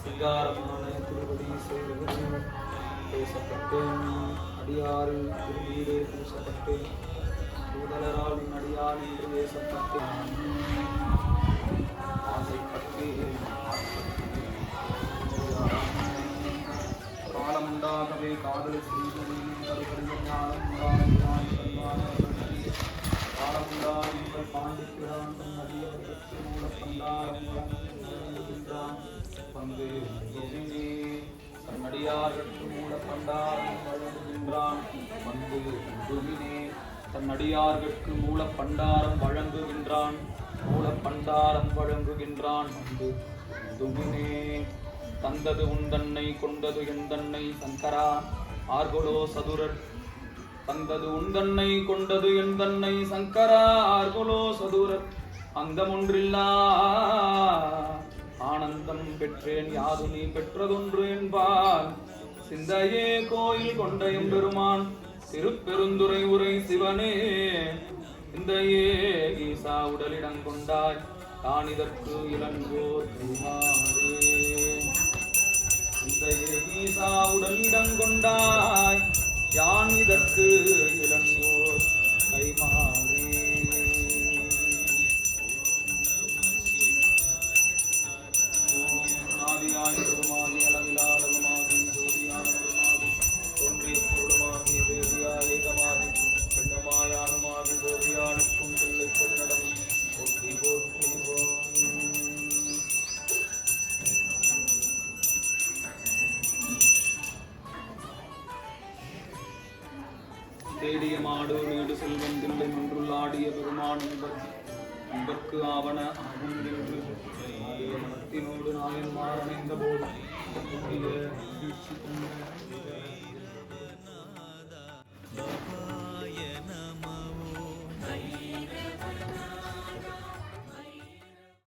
சிங்காரமான திருவடி செய்வது பேசப்பட்டேன் அடியாறு திருவீடு பூசப்பட்டேன் தூதலரால் உன் அடியார் என்று பேசப்பட்டேன் ஆசைப்பட்டேன் காலமுண்டாகவே காதல் செய்தது கருவறிய உங்கள் பாண்டிப்பிரான் தன் அடியவர்களுக்கு மூலப்பண்டாரம் வழங்குகின்றான். பங்கு எதிரே தன் அடியார்களுக்கு மூலப்பண்டாரம் வழங்குகின்றான். மூல பண்டாரம் வழங்குகின்றான் மூலப்பண்டாரம் வழங்குகின்றான் துவினே தந்தது உந்தன்னை கொண்டது எந்தன்னை சங்கரா ஆர்கொலோ சதுரர் தந்தது உந்தன்னை கொண்டது எந்தன்னை சங்கரா ஆர்கொலோ சதுரர். அந்தமொன்றில்லா ஆனந்தம் பெற்றேன் யாது நீ பெற்றதொன்று என்பால். சிந்தையே கோயில் கொண்ட எம்பெருமான் திருப்பெருந்துரை உரை சிவனே. சிந்தையே ஈசா உடலிடம் கொண்டாய் தான் இதற்கு இளங்கோர் சிந்தையே ஈசா உடலிடம் கொண்டாய் யான் இதற்கு இளங்கோர் கைமா தேடிய மாடு வீடு செல்வம் தில்லை மன்றுள்ளாடிய பெருமான் அன்பர்க்கு என்பர்க்கு ஆவன ஆகும் என்று மனத்தினோடு நாயன் மாறணைந்த போது